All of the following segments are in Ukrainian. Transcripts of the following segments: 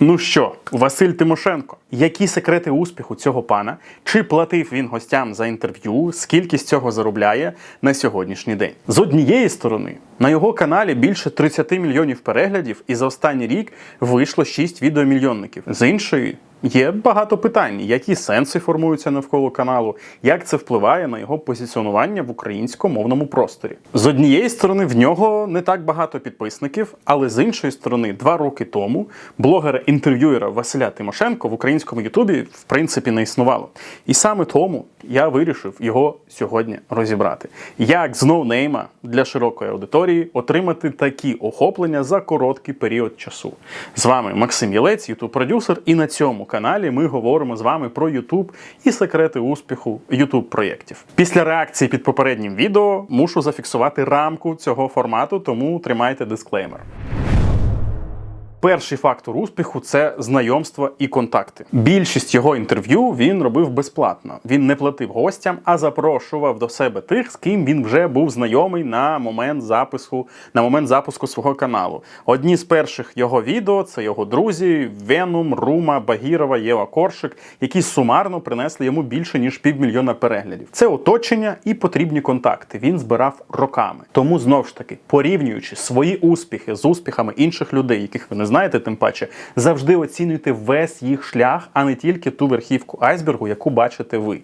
Ну що, Василь Тимошенко, які секрети успіху цього пана? Чи платив він гостям за інтерв'ю? Скільки з цього заробляє на сьогоднішній день? З однієї сторони, на його каналі більше 30 мільйонів переглядів, і за останній рік вийшло 6 відеомільйонників. З іншої. Є багато питань, які сенси формуються навколо каналу, як це впливає на його позиціонування в українськомовному просторі. З однієї сторони, в нього не так багато підписників, але з іншої сторони, два роки тому блогера-інтерв'юера Василя Тимошенко в українському Ютубі в принципі не існувало. І саме тому я вирішив його сьогодні розібрати. Як з ноунейма для широкої аудиторії отримати такі охоплення за короткий період часу. З вами Максим Єлець, youtube продюсер і на цьому каналі ми говоримо з вами про YouTube і секрети успіху Ютуб проєктів. Після реакції під попереднім відео мушу зафіксувати рамку цього формату, тому тримайте дисклеймер. Перший фактор успіху це знайомства і контакти. Більшість його інтерв'ю він робив безплатно. Він не платив гостям, а запрошував до себе тих, з ким він вже був знайомий на момент записку, на момент запуску свого каналу. Одні з перших його відео це його друзі Венум, Рума, Багірова, Єва Коршик, які сумарно принесли йому більше ніж півмільйона переглядів. Це оточення і потрібні контакти. Він збирав роками. Тому знов ж таки, порівнюючи свої успіхи з успіхами інших людей, яких ви не знаєте, тим паче завжди оцінюйте весь їх шлях, а не тільки ту верхівку айсбергу, яку бачите ви.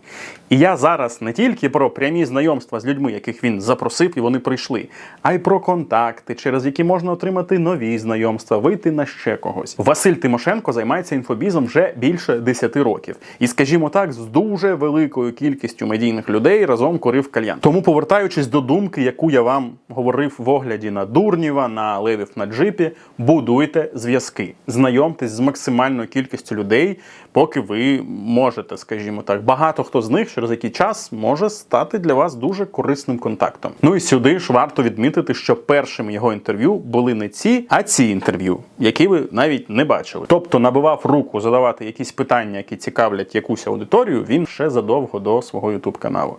І я зараз не тільки про прямі знайомства з людьми, яких він запросив, і вони прийшли, а й про контакти, через які можна отримати нові знайомства, вийти на ще когось. Василь Тимошенко займається інфобізом вже більше 10 років, і, скажімо так, з дуже великою кількістю медійних людей разом курив кальян. Тому, повертаючись до думки, яку я вам говорив в огляді на Дурнєва, на Левів на джипі, будуйте зв'язки, знайомтесь з максимальною кількістю людей, поки ви можете, скажімо так, багато хто з них через який час може стати для вас дуже корисним контактом. Ну і сюди ж варто відмітити, що першими його інтерв'ю були не ці, а ці інтерв'ю, які ви навіть не бачили. Тобто набивав руку задавати якісь питання, які цікавлять якусь аудиторію, він ще задовго до свого ютуб каналу.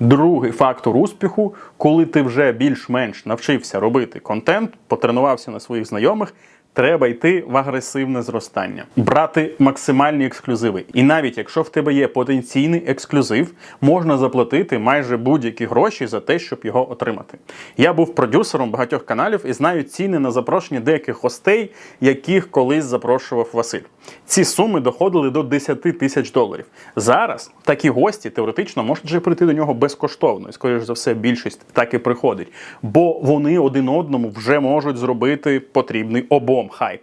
Другий фактор успіху, коли ти вже більш-менш навчився робити контент, потренувався на своїх знайомих. Треба йти в агресивне зростання, брати максимальні ексклюзиви. І навіть якщо в тебе є потенційний ексклюзив, можна заплатити майже будь-які гроші за те, щоб його отримати. Я був продюсером багатьох каналів і знаю ціни на запрошення деяких гостей, яких колись запрошував Василь. Ці суми доходили до 10 тисяч доларів. Зараз такі гості теоретично можуть вже прийти до нього безкоштовно, і скоріш за все, більшість так і приходить, бо вони один одному вже можуть зробити потрібний обом хайп.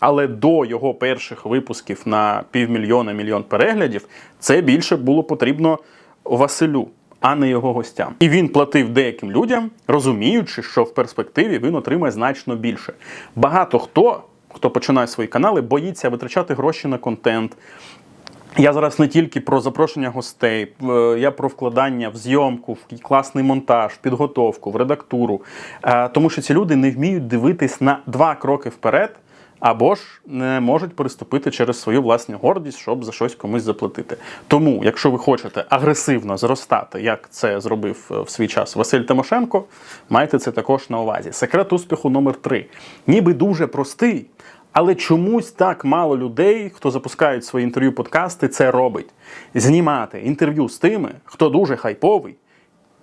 Але до його перших випусків на півмільйона мільйон переглядів це більше було потрібно Василю. А не його гостям, і він платив деяким людям, розуміючи, що в перспективі він отримає значно більше. Багато хто, хто починає свої канали, боїться витрачати гроші на контент. Я зараз не тільки про запрошення гостей, е, я про вкладання в зйомку, в класний монтаж, в підготовку, в редактуру. Е, Тому що ці люди не вміють дивитись на два кроки вперед. Або ж не можуть переступити через свою власну гордість, щоб за щось комусь заплатити. Тому, якщо ви хочете агресивно зростати, як це зробив е, в свій час Василь Тимошенко, майте це також на увазі. Секрет успіху номер три. Ніби дуже простий, але чомусь так мало людей, хто запускають свої інтерв'ю подкасти, це робить. Знімати інтерв'ю з тими, хто дуже хайповий.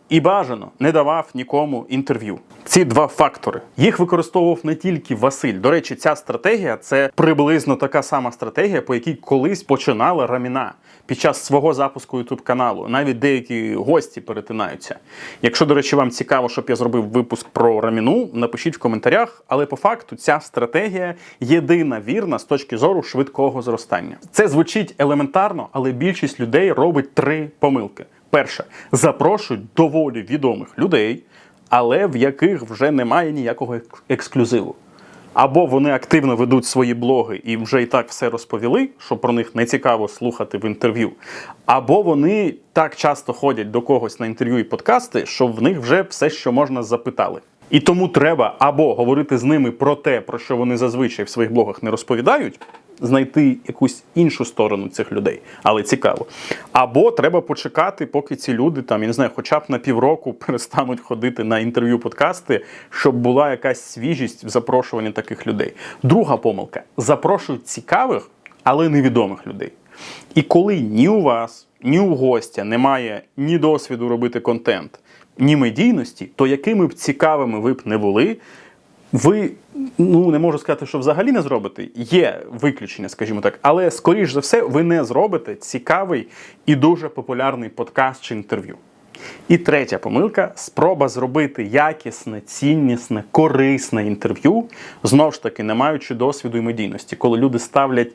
І бажано не давав нікому інтерв'ю. Ці два фактори їх використовував не тільки Василь. До речі, ця стратегія це приблизно така сама стратегія, по якій колись починала Раміна під час свого запуску youtube каналу. Навіть деякі гості перетинаються. Якщо, до речі, вам цікаво, щоб я зробив випуск про Раміну, напишіть в коментарях. Але по факту ця стратегія єдина вірна з точки зору швидкого зростання. Це звучить елементарно, але більшість людей робить три помилки. Перше, запрошують доволі відомих людей, але в яких вже немає ніякого ек- ексклюзиву. Або вони активно ведуть свої блоги і вже і так все розповіли, що про них не цікаво слухати в інтерв'ю. Або вони так часто ходять до когось на інтерв'ю і подкасти, що в них вже все, що можна, запитали. І тому треба або говорити з ними про те, про що вони зазвичай в своїх блогах не розповідають, знайти якусь іншу сторону цих людей, але цікаво. Або треба почекати, поки ці люди там, я не знаю, хоча б на півроку перестануть ходити на інтерв'ю подкасти, щоб була якась свіжість в запрошуванні таких людей. Друга помилка: запрошують цікавих, але невідомих людей. І коли ні у вас, ні у гостя немає ні досвіду робити контент, ні медійності, то якими б цікавими ви б не були, ви ну не можу сказати, що взагалі не зробите. Є виключення, скажімо так, але скоріш за все, ви не зробите цікавий і дуже популярний подкаст чи інтерв'ю. І третя помилка спроба зробити якісне, ціннісне, корисне інтерв'ю, знову ж таки, не маючи досвіду і медійності, коли люди ставлять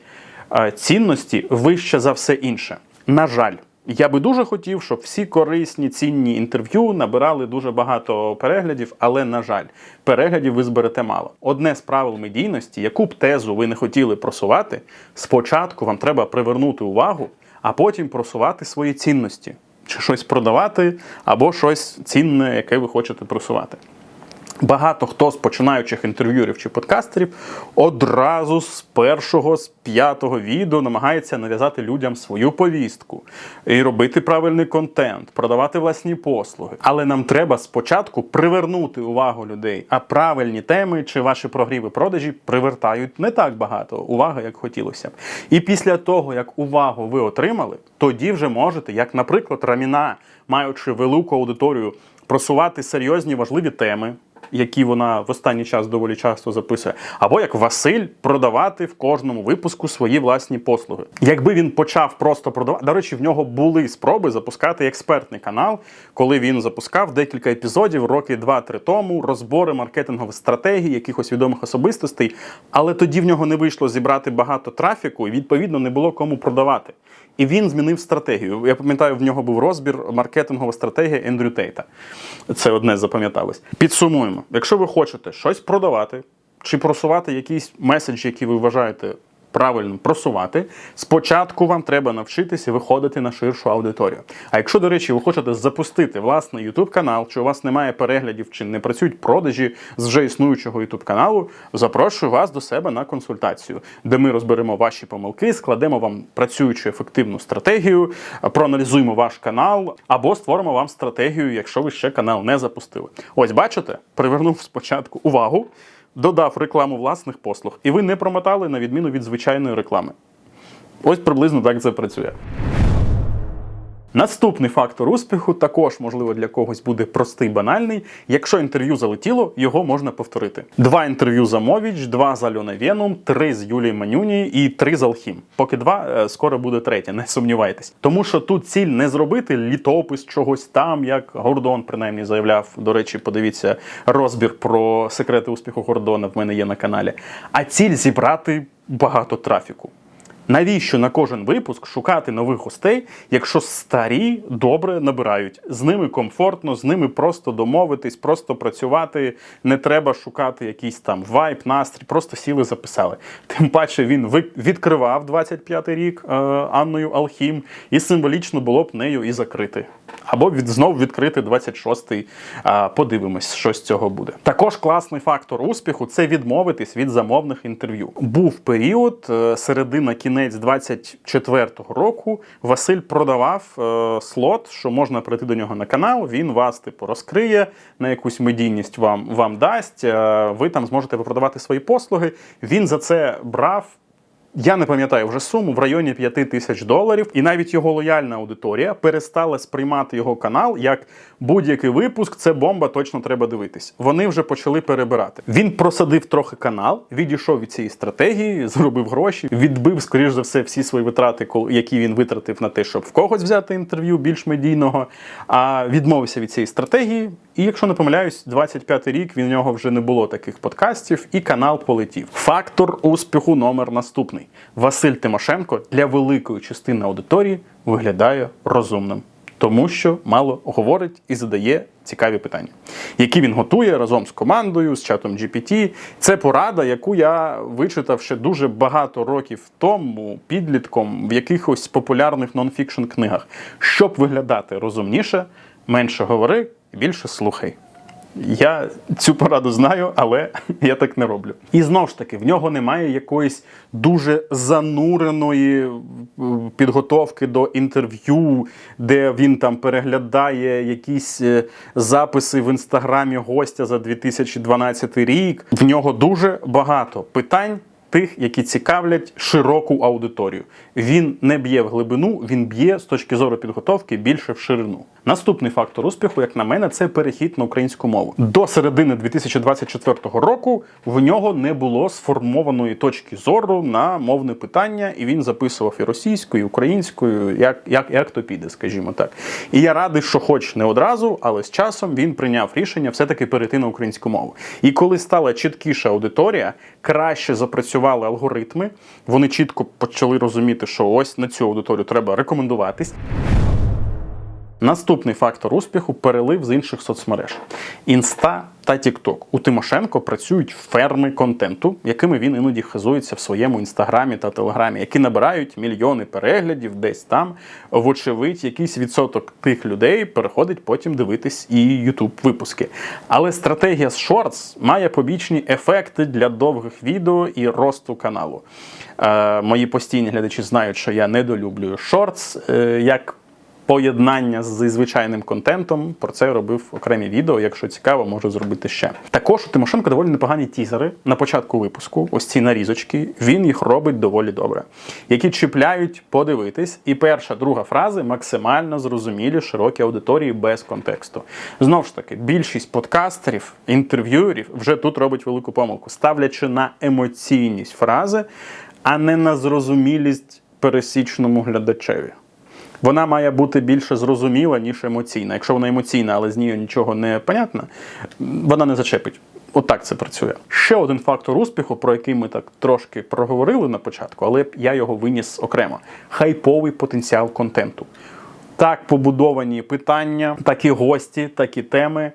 е, цінності вище за все інше. На жаль. Я би дуже хотів, щоб всі корисні цінні інтерв'ю набирали дуже багато переглядів, але на жаль, переглядів ви зберете мало. Одне з правил медійності, яку б тезу ви не хотіли просувати, спочатку вам треба привернути увагу, а потім просувати свої цінності, чи щось продавати, або щось цінне, яке ви хочете просувати. Багато хто з починаючих інтерв'юерів чи подкастерів одразу з першого, з п'ятого відео намагається нав'язати людям свою повістку і робити правильний контент, продавати власні послуги. Але нам треба спочатку привернути увагу людей, а правильні теми чи ваші прогріви продажі привертають не так багато уваги, як хотілося б. І після того, як увагу ви отримали, тоді вже можете, як, наприклад, Раміна, маючи велику аудиторію, просувати серйозні важливі теми які вона в останній час доволі часто записує, або як Василь продавати в кожному випуску свої власні послуги. Якби він почав просто продавати, до речі, в нього були спроби запускати експертний канал, коли він запускав декілька епізодів роки 2-3 тому, розбори маркетингових стратегій, якихось відомих особистостей, але тоді в нього не вийшло зібрати багато трафіку, і відповідно не було кому продавати. І він змінив стратегію. Я пам'ятаю, в нього був розбір маркетингова стратегія Ендрю Тейта. Це одне запам'яталось. Підсумуємо, якщо ви хочете щось продавати чи просувати якийсь меседж, який ви вважаєте правильно просувати, спочатку вам треба навчитися виходити на ширшу аудиторію. А якщо, до речі, ви хочете запустити власний YouTube канал, чи у вас немає переглядів, чи не працюють продажі з вже існуючого YouTube каналу, запрошую вас до себе на консультацію, де ми розберемо ваші помилки, складемо вам працюючу ефективну стратегію, проаналізуємо ваш канал або створимо вам стратегію, якщо ви ще канал не запустили. Ось бачите, привернув спочатку увагу додав рекламу власних послуг, і ви не промотали на відміну від звичайної реклами. Ось приблизно так це працює. Наступний фактор успіху також, можливо, для когось буде простий, банальний. Якщо інтерв'ю залетіло, його можна повторити. Два інтерв'ю за Мовіч, два з Альона Веном, три з Юлією Манюні і три з Алхім. Поки два, е, скоро буде третє, не сумнівайтесь. Тому що тут ціль не зробити літопис чогось там, як Гордон принаймні заявляв. До речі, подивіться розбір про секрети успіху Гордона. В мене є на каналі. А ціль зібрати багато трафіку. Навіщо на кожен випуск шукати нових гостей, якщо старі добре набирають? З ними комфортно, з ними просто домовитись, просто працювати. Не треба шукати якийсь там вайб, настрій, просто сіли, записали. Тим паче він відкривав 25-й рік е, Анною Алхім, і символічно було б нею і закрити. Або від знов відкрити 26-й. Подивимось, що з цього буде. Також класний фактор успіху це відмовитись від замовних інтерв'ю. Був період е, середина кінець 24-го року. Василь продавав е, слот, що можна прийти до нього на канал. Він вас типу розкриє на якусь медійність вам вам дасть. Е, ви там зможете продавати свої послуги. Він за це брав я не пам'ятаю вже суму в районі 5 тисяч доларів, і навіть його лояльна аудиторія перестала сприймати його канал як будь-який випуск. Це бомба, точно треба дивитись. Вони вже почали перебирати. Він просадив трохи канал, відійшов від цієї стратегії, зробив гроші, відбив, скоріш за все, всі свої витрати, які він витратив на те, щоб в когось взяти інтерв'ю більш медійного. А відмовився від цієї стратегії. І якщо не помиляюсь, 25-й рік в нього вже не було таких подкастів, і канал полетів. Фактор успіху номер наступний: Василь Тимошенко для великої частини аудиторії виглядає розумним, тому що мало говорить і задає цікаві питання, які він готує разом з командою, з чатом GPT. Це порада, яку я вичитав ще дуже багато років тому, підлітком в якихось популярних нонфікшн книгах. Щоб виглядати розумніше, менше говори більше слухай. Я цю пораду знаю, але я так не роблю. І знову ж таки, в нього немає якоїсь дуже зануреної е, підготовки до інтерв'ю, де він там переглядає якісь е, записи в інстаграмі гостя за 2012 рік. В нього дуже багато питань. Тих, які цікавлять широку аудиторію. Він не б'є в глибину, він б'є з точки зору підготовки більше в ширину. Наступний фактор успіху, як на мене, це перехід на українську мову. До середини 2024 року в нього не було сформованої точки зору на мовне питання, і він записував і російською, і українською, як, як, як то піде, скажімо так. І я радий, що, хоч не одразу, але з часом він прийняв рішення все-таки перейти на українську мову. І коли стала чіткіша аудиторія, краще запрацювали алгоритми, вони чітко почали розуміти, що ось на цю аудиторію треба рекомендуватись. Наступний фактор успіху перелив з інших соцмереж. Інста та Тікток. У Тимошенко працюють ферми контенту, якими він іноді хизується в своєму інстаграмі та телеграмі, які набирають мільйони переглядів десь там. Вочевидь, якийсь відсоток тих людей переходить потім дивитись і Ютуб випуски. Але стратегія з Shorts має побічні ефекти для довгих відео і росту каналу. Е, мої постійні глядачі знають, що я недолюблюю Shorts, е, як поєднання зі звичайним контентом. Про це робив окремі відео. Якщо цікаво, можу зробити ще. Також у Тимошенко доволі непогані тізери на початку випуску. Ось ці нарізочки. Він їх робить доволі добре, які чіпляють подивитись. І перша, друга фрази максимально зрозумілі широкій аудиторії без контексту. Знову ж таки, більшість подкастерів, інтерв'юерів вже тут робить велику помилку, ставлячи на емоційність фрази, а не на зрозумілість пересічному глядачеві. Вона має бути більше зрозуміла, ніж емоційна. Якщо вона емоційна, але з нею нічого не понятно, вона не зачепить. Отак це працює. Ще один фактор успіху, про який ми так трошки проговорили на початку, але я його виніс окремо: хайповий потенціал контенту. Так побудовані питання, так і гості, так і теми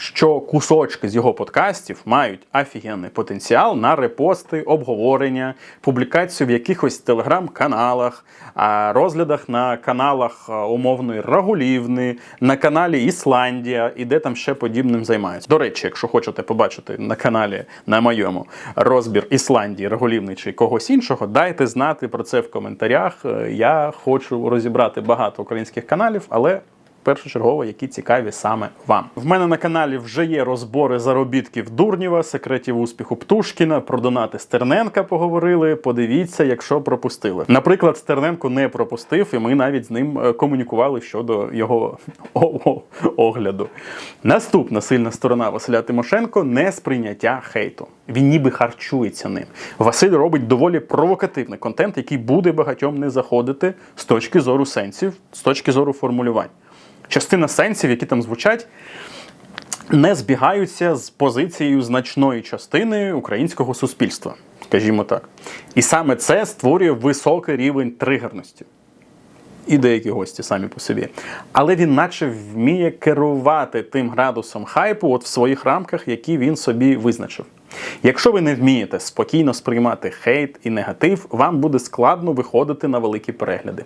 що кусочки з його подкастів мають офігенний потенціал на репости, обговорення, публікацію в якихось телеграм-каналах, розглядах на каналах умовної Рагулівни, на каналі Ісландія і де там ще подібним займаються. До речі, якщо хочете побачити на каналі на моєму розбір Ісландії, Рагулівни чи когось іншого, дайте знати про це в коментарях. Я хочу розібрати багато українських каналів, але першочергово, які цікаві саме вам. В мене на каналі вже є розбори заробітків Дурнєва, секретів успіху Птушкіна, про донати Стерненка поговорили. Подивіться, якщо пропустили. Наприклад, Стерненко не пропустив, і ми навіть з ним е, комунікували щодо його огляду. Наступна сильна сторона Василя Тимошенко несприйняття хейту. Він ніби харчується ним. Василь робить доволі провокативний контент, який буде багатьом не заходити з точки зору сенсів, з точки зору формулювань частина сенсів, які там звучать, не збігаються з позицією значної частини українського суспільства, скажімо так. І саме це створює високий рівень тригерності. І деякі гості самі по собі. Але він, наче, вміє керувати тим градусом хайпу от в своїх рамках, які він собі визначив. Якщо ви не вмієте спокійно сприймати хейт і негатив, вам буде складно виходити на великі перегляди.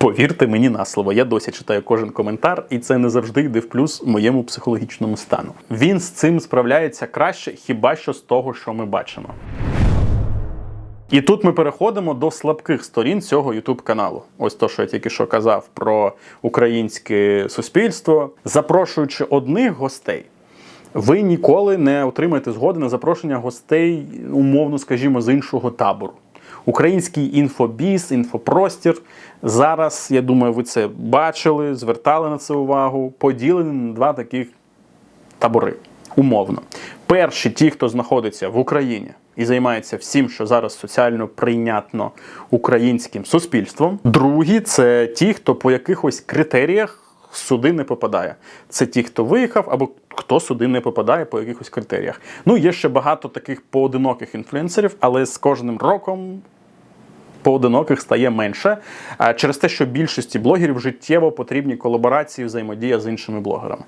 Повірте мені на слово, я досі читаю кожен коментар, і це не завжди йде в плюс моєму психологічному стану. Він з цим справляється краще, хіба що з того, що ми бачимо. І тут ми переходимо до слабких сторін цього youtube каналу. Ось то, що я тільки що казав про українське суспільство, запрошуючи одних гостей. Ви ніколи не отримаєте згоди на запрошення гостей, умовно, скажімо, з іншого табору. Український інфобіз, інфопростір. Зараз, я думаю, ви це бачили, звертали на це увагу, поділені на два таких табори. Умовно. Перші, ті, хто знаходиться в Україні і займається всім, що зараз соціально прийнятно українським суспільством. Другі це ті, хто по якихось критеріях сюди не попадає. Це ті, хто виїхав, або хто сюди не попадає по якихось критеріях. Ну, є ще багато таких поодиноких інфлюенсерів, але з кожним роком поодиноких стає менше через те, що більшості блогерів життєво потрібні колаборації, взаємодія з іншими блогерами.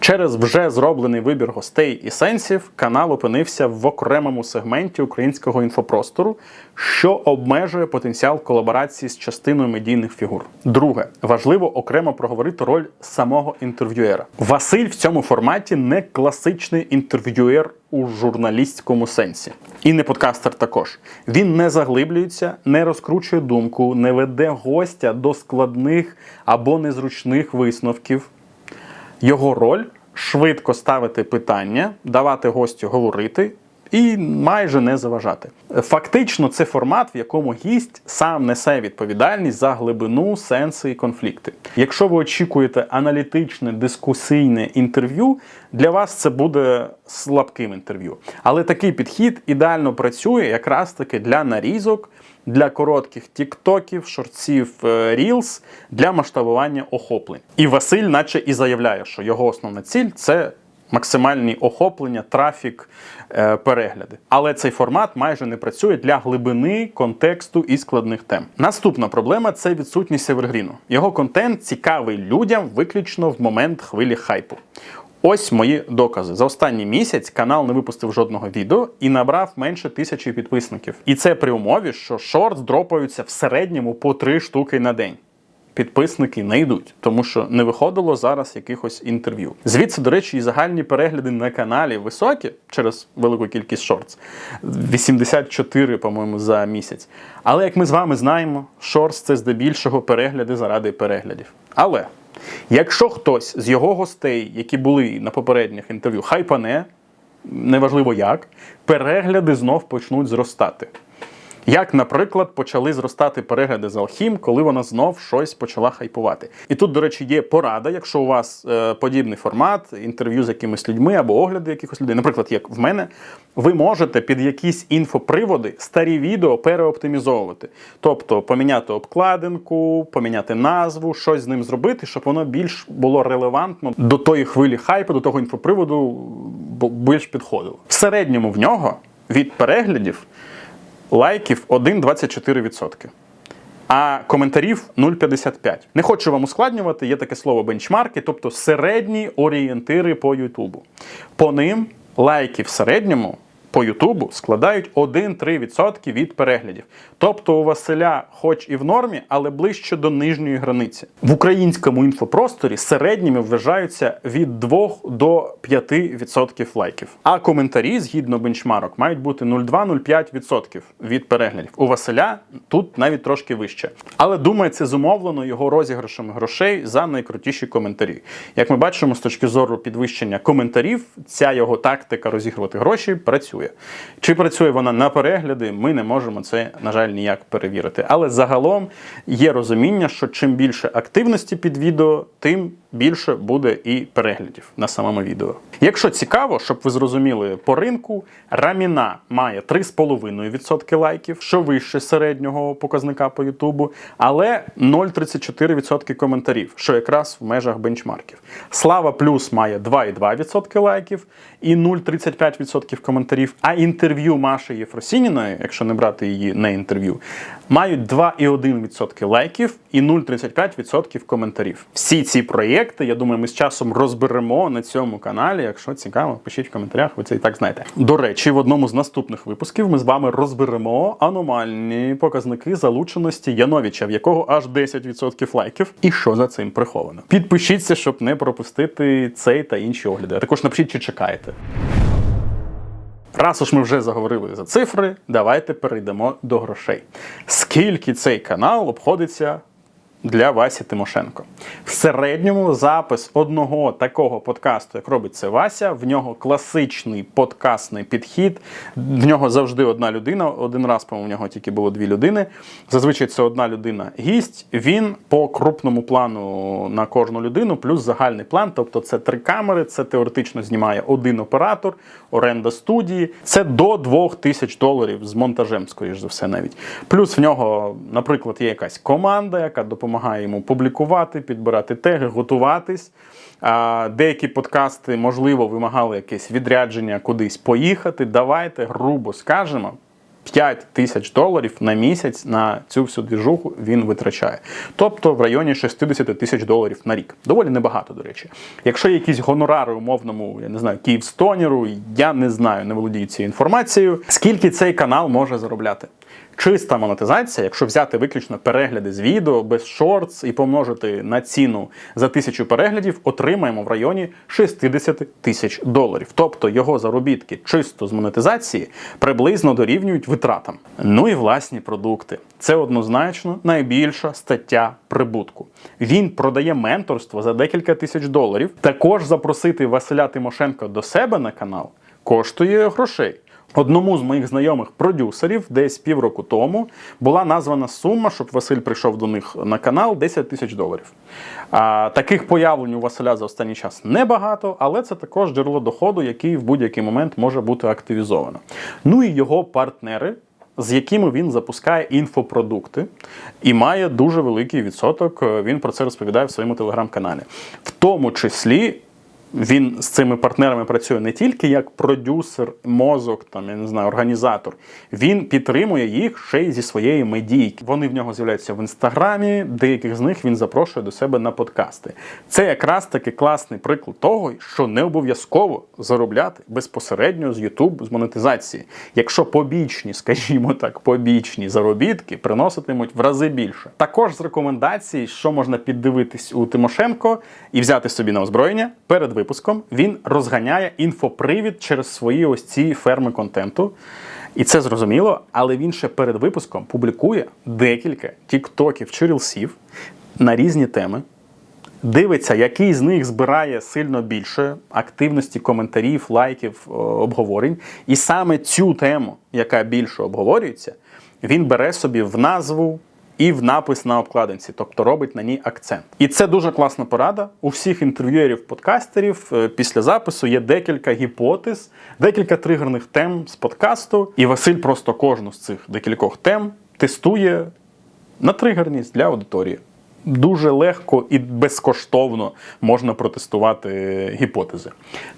Через вже зроблений вибір гостей і сенсів канал опинився в окремому сегменті українського інфопростору, що обмежує потенціал колаборації з частиною медійних фігур. Друге, важливо окремо проговорити роль самого інтерв'юера. Василь в цьому форматі не класичний інтерв'юер у журналістському сенсі. І не подкастер також. Він не заглиблюється, не розкручує думку, не веде гостя до складних або незручних висновків. Його роль швидко ставити питання, давати гостю говорити. І майже не заважати. Фактично, це формат, в якому гість сам несе відповідальність за глибину, сенси і конфлікти. Якщо ви очікуєте аналітичне дискусійне інтерв'ю, для вас це буде слабким інтерв'ю. Але такий підхід ідеально працює якраз таки для нарізок, для коротких тіктоків, шортсів, е, рілс, для масштабування охоплень. І Василь, наче і заявляє, що його основна ціль це. Максимальні охоплення, трафік, е, перегляди. Але цей формат майже не працює для глибини, контексту і складних тем. Наступна проблема це відсутність Евергріну. Його контент цікавий людям виключно в момент хвилі хайпу. Ось мої докази. За останній місяць канал не випустив жодного відео і набрав менше тисячі підписників. І це при умові, що шортс дропаються в середньому по три штуки на день підписники не йдуть, тому що не виходило зараз якихось інтерв'ю. Звідси, до речі, і загальні перегляди на каналі високі через велику кількість шортс. 84, по-моєму, за місяць. Але як ми з вами знаємо, шортс це здебільшого перегляди заради переглядів. Але якщо хтось з його гостей, які були на попередніх інтерв'ю, хайпане, неважливо як, перегляди знов почнуть зростати. Як, наприклад, почали зростати перегляди з Алхім, коли вона знов щось почала хайпувати. І тут, до речі, є порада, якщо у вас е, подібний формат, інтерв'ю з якимись людьми або огляди якихось людей, наприклад, як в мене, ви можете під якісь інфоприводи старі відео переоптимізовувати. Тобто поміняти обкладинку, поміняти назву, щось з ним зробити, щоб воно більш було релевантно до тої хвилі хайпу, до того інфоприводу більш підходило. В середньому в нього від переглядів лайків 1,24%. А коментарів 0,55. Не хочу вам ускладнювати, є таке слово бенчмарки, тобто середні орієнтири по Ютубу. По ним лайки в середньому по Ютубу складають 1-3% від переглядів. Тобто у Василя, хоч і в нормі, але ближче до нижньої границі. В українському інфопросторі середніми вважаються від 2 до 5% лайків. А коментарі, згідно бенчмарок, мають бути 0,2-0,5% від переглядів. У Василя тут навіть трошки вище. Але думаю, це зумовлено його розіграшами грошей за найкрутіші коментарі. Як ми бачимо, з точки зору підвищення коментарів, ця його тактика розігрувати гроші працює. Чи працює вона на перегляди, ми не можемо це, на жаль, ніяк перевірити. Але загалом є розуміння, що чим більше активності під відео, тим більше буде і переглядів на самому відео. Якщо цікаво, щоб ви зрозуміли по ринку, раміна має 3,5% лайків, що вище середнього показника по Ютубу, але 0,34% коментарів, що якраз в межах бенчмарків. Слава плюс має 2,2% лайків і 0,35% коментарів. А інтерв'ю Маші Єфросініної, якщо не брати її не інтерв'ю, мають 2,1% лайків і 0,35% коментарів. Всі ці проєкти, я думаю, ми з часом розберемо на цьому каналі. Якщо цікаво, пишіть в коментарях, ви це і так знаєте. До речі, в одному з наступних випусків ми з вами розберемо аномальні показники залученості Яновича, в якого аж 10% лайків, і що за цим приховано. Підпишіться, щоб не пропустити цей та інші огляди. А також напишіть, чи чекаєте. Раз уж ми вже заговорили за цифри, давайте перейдемо до грошей. Скільки цей канал обходиться для Васі Тимошенко? В середньому запис одного такого подкасту, як робить це Вася, в нього класичний подкастний підхід. В нього завжди одна людина. Один раз, по-моєму, в нього тільки було дві людини. Зазвичай це одна людина гість. Він по крупному плану на кожну людину, плюс загальний план. Тобто це три камери, це теоретично знімає один оператор, оренда студії. Це до 2000 доларів з монтажем, скоріш за все, навіть. Плюс в нього, наприклад, є якась команда, яка допомагає йому публікувати, підбирати теги, готуватись. А, Деякі подкасти, можливо, вимагали якесь відрядження кудись поїхати. Давайте, грубо скажемо. 5 тисяч доларів на місяць на цю всю двіжуху він витрачає. Тобто в районі 60 тисяч доларів на рік. Доволі небагато, до речі. Якщо якісь гонорари умовному, я не знаю, Київстонеру, я не знаю, не володію цією інформацією. Скільки цей канал може заробляти? Чиста монетизація, якщо взяти виключно перегляди з відео без шортс і помножити на ціну за тисячу переглядів, отримаємо в районі 60 тисяч доларів. Тобто його заробітки чисто з монетизації приблизно дорівнюють витратам. Ну і власні продукти. Це однозначно найбільша стаття прибутку. Він продає менторство за декілька тисяч доларів. Також запросити Василя Тимошенка до себе на канал коштує грошей. Одному з моїх знайомих продюсерів десь півроку тому була названа сума, щоб Василь прийшов до них на канал 10 тисяч доларів. А, таких появлень у Василя за останній час небагато, але це також джерело доходу, який в будь-який момент може бути активізовано. Ну і його партнери. З якими він запускає інфопродукти і має дуже великий відсоток. Він про це розповідає в своєму телеграм-каналі, в тому числі він з цими партнерами працює не тільки як продюсер, мозок, там я не знаю, організатор. Він підтримує їх ще й зі своєї медійки. Вони в нього з'являються в інстаграмі. Деяких з них він запрошує до себе на подкасти. Це якраз таки класний приклад того, що не обов'язково заробляти безпосередньо з YouTube, з монетизації. Якщо побічні, скажімо так, побічні заробітки приноситимуть в рази більше. Також з рекомендацій, що можна піддивитись у Тимошенко і взяти собі на озброєння перед випуском він розганяє інфопривід через свої ось ці ферми контенту. І це зрозуміло, але він ще перед випуском публікує декілька тіктоків чи рілсів на різні теми. Дивиться, який з них збирає сильно більше активності, коментарів, лайків, обговорень. І саме цю тему, яка більше обговорюється, він бере собі в назву і в напис на обкладинці, тобто робить на ній акцент. І це дуже класна порада. У всіх інтерв'юерів, подкастерів е, після запису є декілька гіпотез, декілька тригерних тем з подкасту. І Василь просто кожну з цих декількох тем тестує на тригерність для аудиторії дуже легко і безкоштовно можна протестувати гіпотези.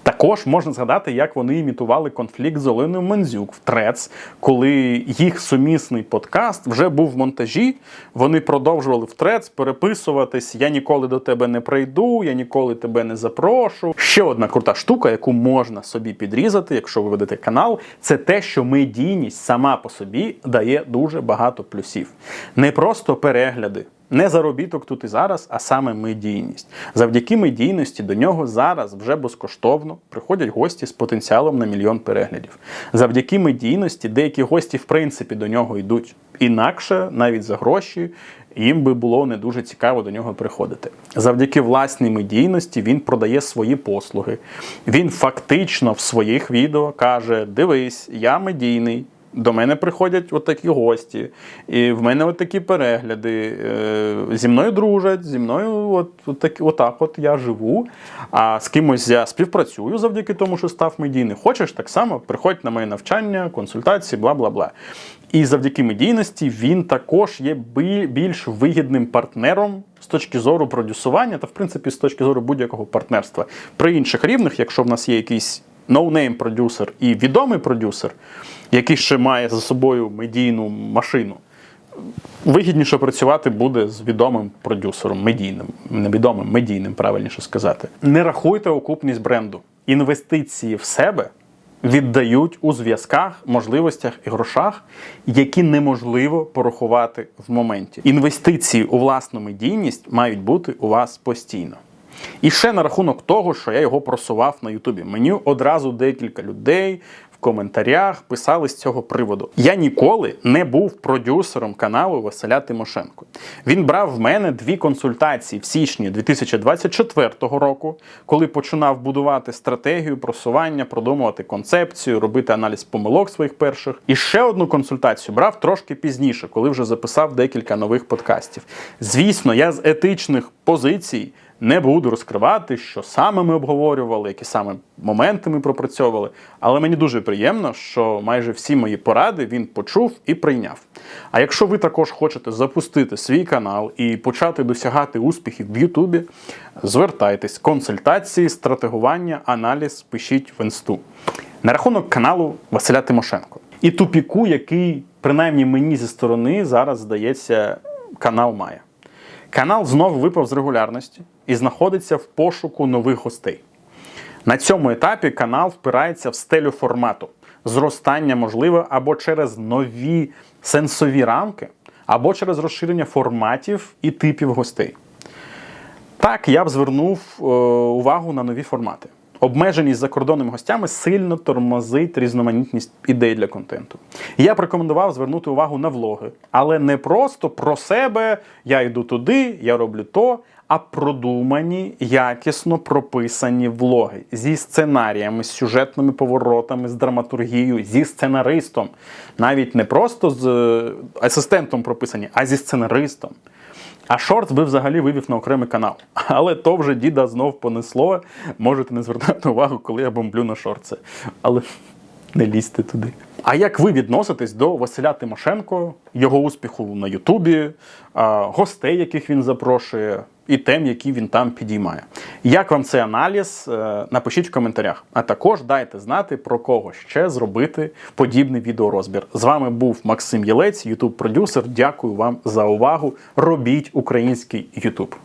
Також можна згадати, як вони імітували конфлікт з Оленою Мензюк в Трец, коли їх сумісний подкаст вже був в монтажі. Вони продовжували в Трец переписуватись: Я ніколи до тебе не прийду, я ніколи тебе не запрошу. Ще одна крута штука, яку можна собі підрізати, якщо ви ведете канал, це те, що медійність сама по собі дає дуже багато плюсів. Не просто перегляди. Не заробіток тут і зараз, а саме медійність. Завдяки медійності до нього зараз вже безкоштовно приходять гості з потенціалом на мільйон переглядів. Завдяки медійності деякі гості, в принципі, до нього йдуть. Інакше, навіть за гроші, їм би було не дуже цікаво до нього приходити. Завдяки власній медійності він продає свої послуги. Він фактично в своїх відео каже: Дивись, я медійний. До мене приходять от такі гості, і в мене от такі перегляди. Е, зі мною дружать, зі мною от, от, так, отак от я живу. А з кимось я співпрацюю завдяки тому, що став медійним. Хочеш так само, приходь на моє навчання, консультації, бла бла бла. І завдяки медійності він також є більш вигідним партнером з точки зору продюсування та, в принципі, з точки зору будь-якого партнерства. При інших рівнях, якщо в нас є якийсь ноунейм продюсер і відомий продюсер, який ще має за собою медійну машину, вигідніше працювати буде з відомим продюсером, медійним, невідомим, медійним, правильніше сказати. Не рахуйте окупність бренду. Інвестиції в себе віддають у зв'язках, можливостях і грошах, які неможливо порахувати в моменті. Інвестиції у власну медійність мають бути у вас постійно. І ще на рахунок того, що я його просував на Ютубі. Мені одразу декілька людей коментарях писали з цього приводу. Я ніколи не був продюсером каналу Василя Тимошенко. Він брав в мене дві консультації в січні 2024 року, коли починав будувати стратегію просування, продумувати концепцію, робити аналіз помилок своїх перших. І ще одну консультацію брав трошки пізніше, коли вже записав декілька нових подкастів. Звісно, я з етичних позицій. Не буду розкривати, що саме ми обговорювали, які саме моменти ми пропрацьовували. Але мені дуже приємно, що майже всі мої поради він почув і прийняв. А якщо ви також хочете запустити свій канал і почати досягати успіхів в Ютубі, звертайтесь, консультації, стратегування, аналіз пишіть в інсту. На рахунок каналу Василя Тимошенко. і тупіку, який, принаймні мені зі сторони, зараз здається, канал має. Канал знову випав з регулярності і знаходиться в пошуку нових гостей. На цьому етапі канал впирається в стелю формату. Зростання можливе або через нові сенсові рамки, або через розширення форматів і типів гостей. Так, я б звернув е, увагу на нові формати. Обмеженість закордонними гостями сильно тормозить різноманітність ідей для контенту. Я б рекомендував звернути увагу на влоги, але не просто про себе, я йду туди, я роблю то, а продумані, якісно прописані влоги зі сценаріями, з сюжетними поворотами, з драматургією, зі сценаристом. Навіть не просто з е, асистентом прописані, а зі сценаристом. А шортс би взагалі вивів на окремий канал. Але то вже діда знов понесло. Можете не звертати увагу, коли я бомблю на шорти. Але не лізьте туди. А як ви відноситесь до Василя Тимошенко, його успіху на Ютубі, гостей, яких він запрошує, і тем, які він там підіймає? Як вам цей аналіз? Е, Напишіть в коментарях. А також дайте знати, про кого ще зробити подібний відеорозбір. З вами був Максим Єлець, Ютуб продюсер. Дякую вам за увагу. Робіть український Ютуб.